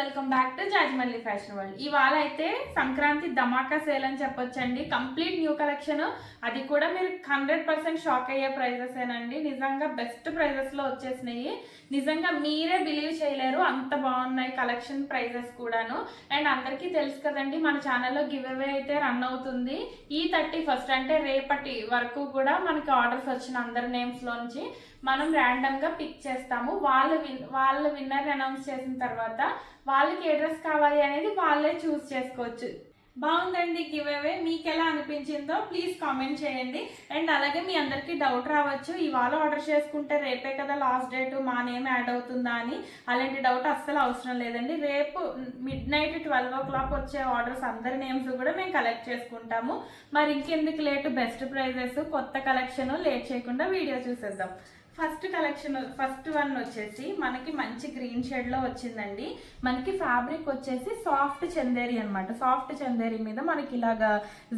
Welcome back to Jajmalli fashion world ఇవాళ అయితే Sankranti Dhamaka sale అని చెప్పొచ్చండి. Complete new collection. అది కూడా మీరు హండ్రెడ్ పర్సెంట్ షాక్ అయ్యే ప్రైజెస్ ఏనండి. నిజంగా బెస్ట్ ప్రైజెస్లో వచ్చేసినాయి. నిజంగా మీరే బిలీవ్ చేయలేరు. అంత బాగున్నాయి కలెక్షన్ ప్రైజెస్ కూడాను. అండ్ అందరికీ తెలుసు కదండి మన ఛానల్లో గివ్ అవే అయితే రన్ అవుతుంది. ఈ థర్టీ ఫస్ట్ అంటే రేపటి వరకు కూడా మనకి ఆర్డర్స్ వచ్చిన అందరి నేమ్స్లోంచి మనం ర్యాండమ్గా పిక్ చేస్తాము. వాళ్ళ విన్ వాళ్ళ విన్నర్ అనౌన్స్ చేసిన తర్వాత వాళ్ళకి ఏ డ్రెస్ కావాలి అనేది వాళ్ళే చూస్ చేసుకోవచ్చు. బాగుందండి గివ్ అవే మీకు ఎలా అనిపించిందో ప్లీజ్ కామెంట్ చేయండి. అండ్ అలాగే మీ అందరికీ డౌట్ రావచ్చు ఇవాళ ఆర్డర్ చేసుకుంటే రేపే కదా లాస్ట్ డేట్ మా నేమ్ యాడ్ అవుతుందా అని. అలాంటి డౌట్ అస్సలు అవసరం లేదండి. రేపు midnight twelve o'clock వచ్చే ఆర్డర్స్ అందరి నేమ్స్ కూడా మేము కలెక్ట్ చేసుకుంటాము. మరి ఇంకెందుకు లేట్? బెస్ట్ ప్రైజెస్ కొత్త కలెక్షన్ లేట్ చేయకుండా వీడియో చూసేద్దాం. ఫస్ట్ కలెక్షన్ ఫస్ట్ వన్ వచ్చేసి మనకి మంచి గ్రీన్ షేడ్లో వచ్చిందండి. మనకి ఫ్యాబ్రిక్ వచ్చేసి సాఫ్ట్ చందేరి అనమాట సాఫ్ట్ చందేరి మీద మనకి ఇలాగా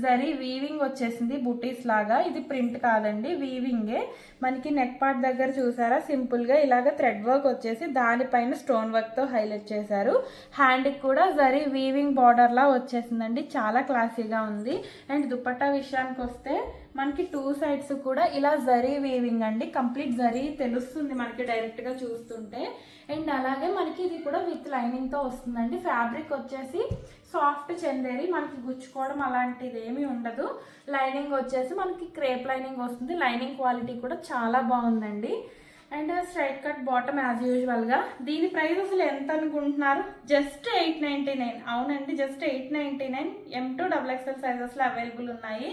జరీ వీవింగ్ వచ్చేసింది బుటీస్ లాగా. ఇది ప్రింట్ కాదండి వీవింగే మనకి నెక్ పార్ట్ దగ్గర చూసారా? సింపుల్గా ఇలాగ థ్రెడ్ వర్క్ వచ్చేసి దానిపైన స్టోన్ వర్క్తో హైలైట్ చేశారు. హ్యాండ్కి కూడా జరీ వీవింగ్ బార్డర్ లా వచ్చేసిందండి. చాలా క్లాసీగా ఉంది. అండ్ దుపట్టా విషయానికి వస్తే మనకి టూ సైడ్స్ కూడా ఇలా జరీ వీవింగ్ అండి. కంప్లీట్ జరీ తెలుస్తుంది మనకి డైరెక్ట్గా చూస్తుంటే. అండ్ అలాగే మనకి ఇది కూడా విత్ లైనింగ్తో వస్తుందండి. ఫ్యాబ్రిక్ వచ్చేసి సాఫ్ట్ చెందేరి మనకి గుచ్చుకోవడం అలాంటిది ఏమీ ఉండదు. లైనింగ్ వచ్చేసి మనకి క్రేప్ లైనింగ్ వస్తుంది. లైనింగ్ క్వాలిటీ కూడా చాలా బాగుందండి. And straight cut bottom as యూజువల్గా. దీని ప్రైస్ అసలు ఎంత అనుకుంటున్నారు? Just eight ninety nine. అవునండి just eight ninety nine. M to double XL సైజెస్లో available ఉన్నాయి.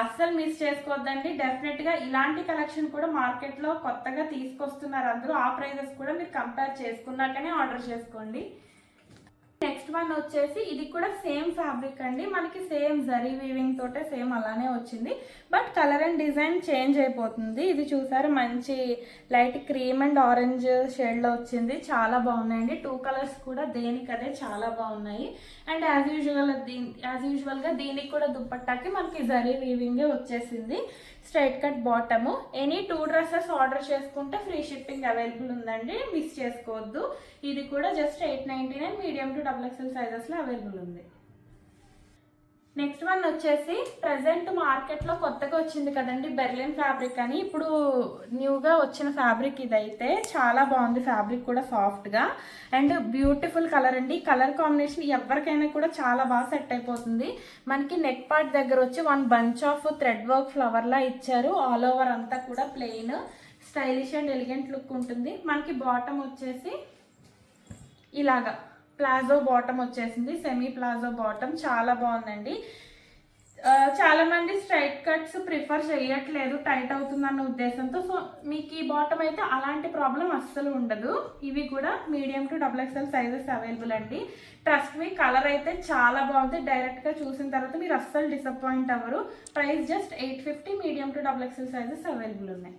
అస్సలు మిస్ చేసుకోవద్దండి. డెఫినెట్గా ఇలాంటి కలెక్షన్ కూడా మార్కెట్లో కొత్తగా తీసుకొస్తున్నారు అందరూ. ఆ ప్రైజెస్ కూడా మీరు కంపేర్ చేసుకున్నాకనే ఆర్డర్ చేసుకోండి. నెక్స్ట్ వన్ వచ్చేసి ఇది కూడా సేమ్ ఫ్యాబ్రిక్ అండి. మనకి సేమ్ జరీ వీవింగ్ తోటే సేమ్ అలానే వచ్చింది. But colour and design change అయిపోతుంది. ఇది చూసారు మంచి లైట్ క్రీమ్ అండ్ ఆరెంజ్ షేడ్లో వచ్చింది. చాలా బాగున్నాయండి. టూ కలర్స్ కూడా దేనికదే చాలా బాగున్నాయి. అండ్ యాజ్ యూజువల్ దీని యాజ్ యూజువల్గా దీనికి కూడా దుప్పట్టాకి మనకి జరీ వీవింగే వచ్చేసింది. Straight cut bottom. Any two dresses order చేసుకుంటే ఫ్రీ షిప్పింగ్ అవైలబుల్ ఉందండి. మిస్ చేసుకోవద్దు. ఇది కూడా just eight ninety nine medium to double XL సైజెస్లో available ఉంది. నెక్స్ట్ వన్ వచ్చేసి ప్రజెంట్ మార్కెట్లో కొత్తగా వచ్చింది కదండి బెర్లిన్ ఫ్యాబ్రిక్ అని. ఇప్పుడు న్యూగా వచ్చిన ఫ్యాబ్రిక్ ఇదైతే చాలా బాగుంది ఫ్యాబ్రిక్ కూడా సాఫ్ట్గా అండ్ బ్యూటిఫుల్ కలర్ అండి. కలర్ కాంబినేషన్ ఎవరికైనా కూడా చాలా బాగా సెట్ అయిపోతుంది. మనకి నెక్ పార్ట్ దగ్గర వచ్చి one bunch of thread work ఫ్లవర్లా ఇచ్చారు. ఆల్ ఓవర్ అంతా కూడా plain stylish and elegant look ఉంటుంది. మనకి బాటమ్ వచ్చేసి ఇలాగా. ప్లాజో బాటమ్ వచ్చేసింది. Semi palazzo bottom. చాలా బాగుందండి. చాలా మంది స్ట్రైట్ కట్స్ ప్రిఫర్ చేయట్లేదు. టైట్ అవుతుందన్న ఉద్దేశంతో. సో మీకు ఈ బాటమ్ అయితే అలాంటి ప్రాబ్లం అస్సలు ఉండదు. ఇవి కూడా medium to double XL sizes available అండి. ట్రస్ట్ మీ కలర్ అయితే చాలా బాగుంది. డైరెక్ట్గా చూసిన తర్వాత మీరు అస్సలు డిసప్పాయింట్ అవ్వరు. Price just eight fifty medium to double XL sizes available ఉన్నాయి.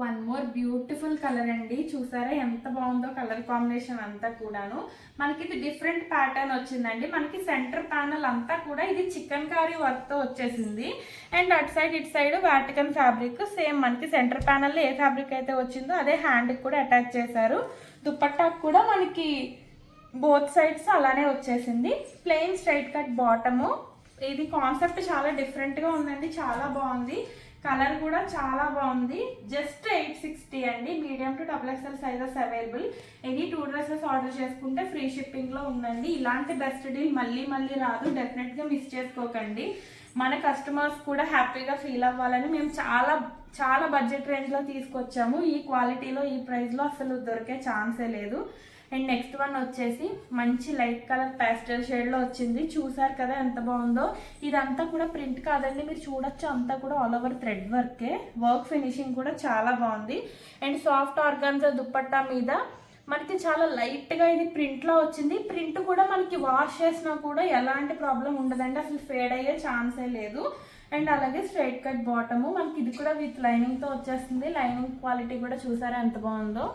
వన్ మోర్ బ్యూటిఫుల్ కలర్ అండి. చూసారా ఎంత బాగుందో కలర్ కాంబినేషన్ అంతా కూడాను. మనకి ఇది డిఫరెంట్ ప్యాటర్న్ వచ్చిందండి. మనకి సెంటర్ ప్యానల్ అంతా కూడా ఇది చికెన్ కారీ వర్క్తో వచ్చేసింది. అండ్ అటు సైడ్ ఇటు సైడ్ వాటికన్ ఫ్యాబ్రిక్ సేమ్ మనకి సెంటర్ ప్యానల్లో ఏ ఫ్యాబ్రిక్ అయితే వచ్చిందో అదే హ్యాండ్కి కూడా అటాచ్ చేశారు. దుప్పట్టాకు కూడా మనకి బోత్ సైడ్స్ అలానే వచ్చేసింది. Plain straight cut bottom. ఇది కాన్సెప్ట్ చాలా డిఫరెంట్గా ఉందండి. చాలా బాగుంది. కలర్ కూడా చాలా బాగుంది. జస్ట్ ఎయిట్ సిక్స్టీ అండి. Medium to double XL sizes available. Any two dresses order చేసుకుంటే ఫ్రీ షిప్పింగ్లో ఉందండి. ఇలాంటి బెస్ట్ డీల్ మళ్ళీ మళ్ళీ రాదు. డెఫినెట్గా మిస్ చేసుకోకండి. మన కస్టమర్స్ కూడా హ్యాపీగా ఫీల్ అవ్వాలని మేము చాలా చాలా బడ్జెట్ రేంజ్లో తీసుకొచ్చాము. ఈ క్వాలిటీలో ఈ ప్రైస్లో అసలు దొరికే ఛాన్సే లేదు. అండ్ నెక్స్ట్ వన్ వచ్చేసి మంచి లైట్ కలర్ ప్యాస్టల్ షేడ్లో వచ్చింది. చూసారు కదా ఎంత బాగుందో? ఇదంతా కూడా ప్రింట్ కాదండి మీరు చూడొచ్చు. అంతా కూడా ఆల్ ఓవర్ థ్రెడ్ వర్కే వర్క్ ఫినిషింగ్ కూడా చాలా బాగుంది. అండ్ సాఫ్ట్ ఆర్గాన్జా దుప్పట్టా మీద మనకి చాలా లైట్గా ఇది ప్రింట్లో వచ్చింది. ప్రింట్ కూడా మనకి వాష్ చేసినా కూడా ఎలాంటి ప్రాబ్లం ఉండదండి. అసలు ఫేడ్ అయ్యే ఛాన్సే లేదు. అండ్ అలాగే స్ట్రైట్ కట్ బాటము మనకి ఇది కూడా విత్ లైనింగ్తో వచ్చేస్తుంది. లైనింగ్ క్వాలిటీ కూడా చూసారా ఎంత బాగుందో?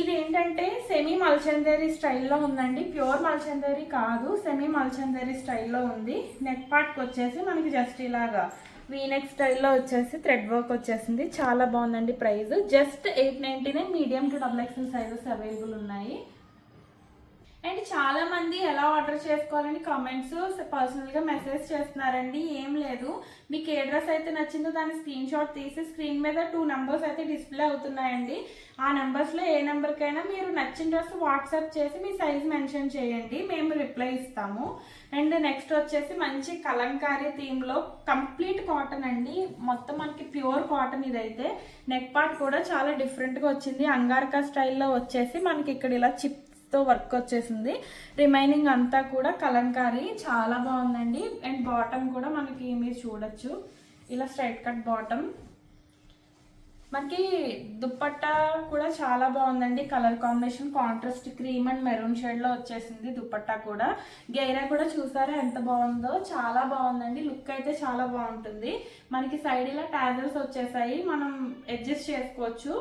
ఇది ఏంటంటే సెమీ మల్చందేరి స్టైల్లో ఉందండి. ప్యూర్ మల్చందేరి కాదు సెమీ మల్చందేరి స్టైల్లో ఉంది. నెక్ పార్ట్కి వచ్చేసి మనకి జస్ట్ ఇలాగా వీనెక్ స్టైల్లో వచ్చేసి థ్రెడ్ వర్క్ వచ్చేసింది. చాలా బాగుందండి price. Just eight ninety nine medium to double XL sizes available ఉన్నాయి. చాలా మంది ఎలా ఆర్డర్ చేసుకోవాలని కామెంట్స్ పర్సనల్గా మెసేజ్ చేస్తున్నారండి. ఏం లేదు. మీకు ఏ డ్రెస్ అయితే నచ్చిందో దాని స్క్రీన్ షాట్ తీసి స్క్రీన్ మీద టూ నెంబర్స్ అయితే డిస్ప్లే అవుతున్నాయండి. ఆ నెంబర్స్లో ఏ నెంబర్కైనా మీరు నచ్చిన డ్రెస్ వాట్సాప్ చేసి మీ సైజ్ మెన్షన్ చేయండి. మేము రిప్లై ఇస్తాము. అండ్ నెక్స్ట్ వచ్చేసి మంచి కలంకారీ థీమ్లో కంప్లీట్ కాటన్ అండి. మొత్తం మనకి ప్యూర్ కాటన్ ఇదైతే. నెక్ పార్ట్ కూడా చాలా డిఫరెంట్గా వచ్చింది. అంగారకా స్టైల్లో వచ్చేసి మనకి ఇక్కడ ఇలా చిప్ తో వర్క్ వచ్చేసింది. రిమైనింగ్ అంతా కూడా కలంకారీ చాలా బాగుందండి. అండ్ బాటమ్ కూడా మనకి మీరు చూడొచ్చు. ఇలా స్ట్రైట్ కట్ బాటమ్. మనకి దుప్పట్టా కూడా చాలా బాగుందండి. Colour combination contrast cream and maroon షేడ్లో వచ్చేసింది దుప్పట్టా కూడా. గైరా కూడా చూసారా ఎంత బాగుందో? చాలా బాగుందండి. లుక్ అయితే చాలా బాగుంటుంది. మనకి సైడ్ ఇలా ట్యాజల్స్ వచ్చేసాయి. మనం అడ్జస్ట్ చేసుకోవచ్చు.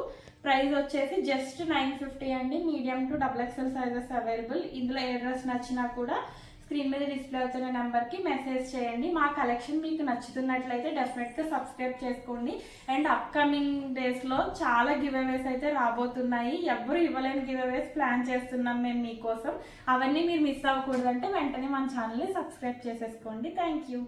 ప్రైస్ వచ్చేసి జస్ట్ నైన్ ఫిఫ్టీ అండి. Medium to double XL sizes available ఇందులో ఏ డ్రెస్ నచ్చినా కూడా స్క్రీన్ మీద డిస్ప్లే అవుతున్న నెంబర్కి మెసేజ్ చేయండి. మా కలెక్షన్ మీకు నచ్చుతున్నట్లయితే డెఫినెట్గా సబ్స్క్రైబ్ చేసుకోండి. అండ్ అప్కమింగ్ డేస్లో చాలా గివ్ అవేస్ అయితే రాబోతున్నాయి. ఎవరు ఇవ్వలేని గివ్ అవేస్ ప్లాన్ చేస్తున్నాం మేము మీకోసం. అవన్నీ మీరు మిస్ అవ్వకూడదంటే వెంటనే మన ఛానల్ని సబ్స్క్రైబ్ చేసేసుకోండి. Thank you